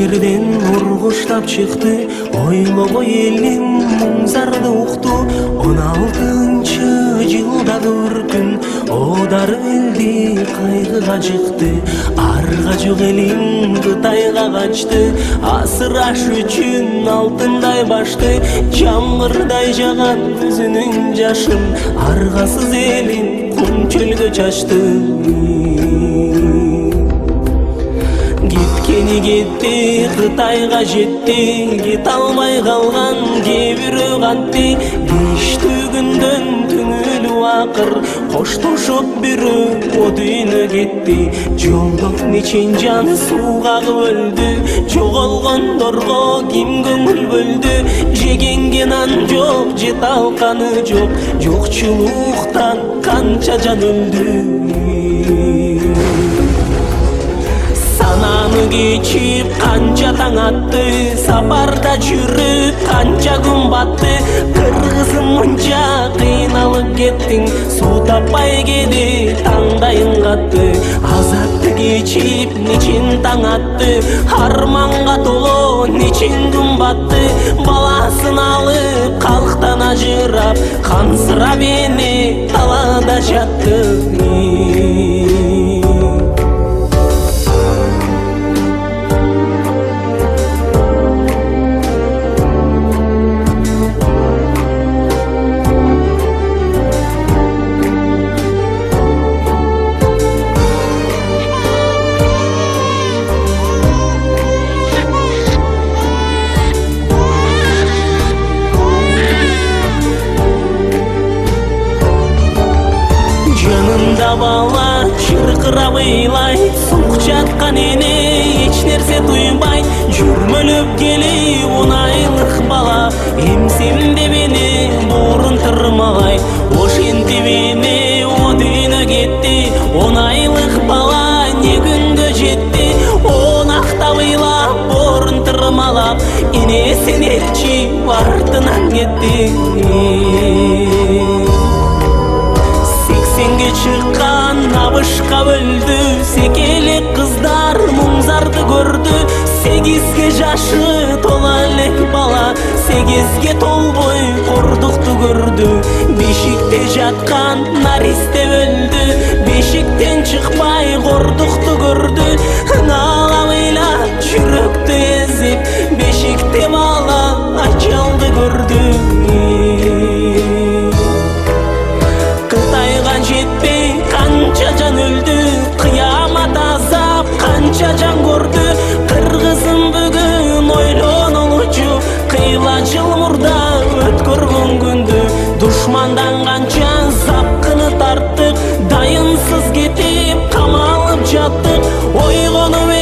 жерден ургуштап чыкты ойлобой элим муң зарды укту он алтынчы жылда дүркүн одар элди кайгыга жыкты арга жок элим кытайга качты асыраш үчүн алтындай башты жамгырдай жаган көзүнүн жашын аргасыз элин кум чөлгө чачты кеткени кетти кытайга жетти кете албай калган кээ бирөө кантти кештүү күндөн түңүлүп акыр коштошуп бирөө о дүйнө кетти жолдо нечин жаны суу кагып өлдү жоголгондорго ким көңүл бөлдү жегенге нан жок же талканы жок жокчулуктан канча жан өлдү сананы кечип канча таң атты сапарда жүрүп канча күн батты кыргызым мынча кыйналып кеттиң суу таппай кеди таңдайың катты. Азапты кечип нечин таң атты арманга толо нечин күн батты баласын алып калктан ажырап кансырап эне талаада жатты эне эч нерсе туйбай жүрмөлөп келип он айлык бала эмсем деп эне буурун тырмалай ошентип эне о дүйнө кетти он айлык бала не күнгө жетти он актап ыйлап боорун тырмалап энесин ээрчип артынан кетти сексенге чыккан абышка бөлдү секелек кыздар көрді сегізге жашы тола әлек бала сегізге толбой қордықты көрді бешікте жатқан нәресте өлді бешіктен шықпай қордықты көрді аналап ойлап жүректі езіп бешікте бала ажалды көрді қытайған жетпей қанша жан өлді қиямат азап қанша жан Düşmandan kaçan sapkını tarttık. Dayınsız gidip kamalıp yattık Oy konu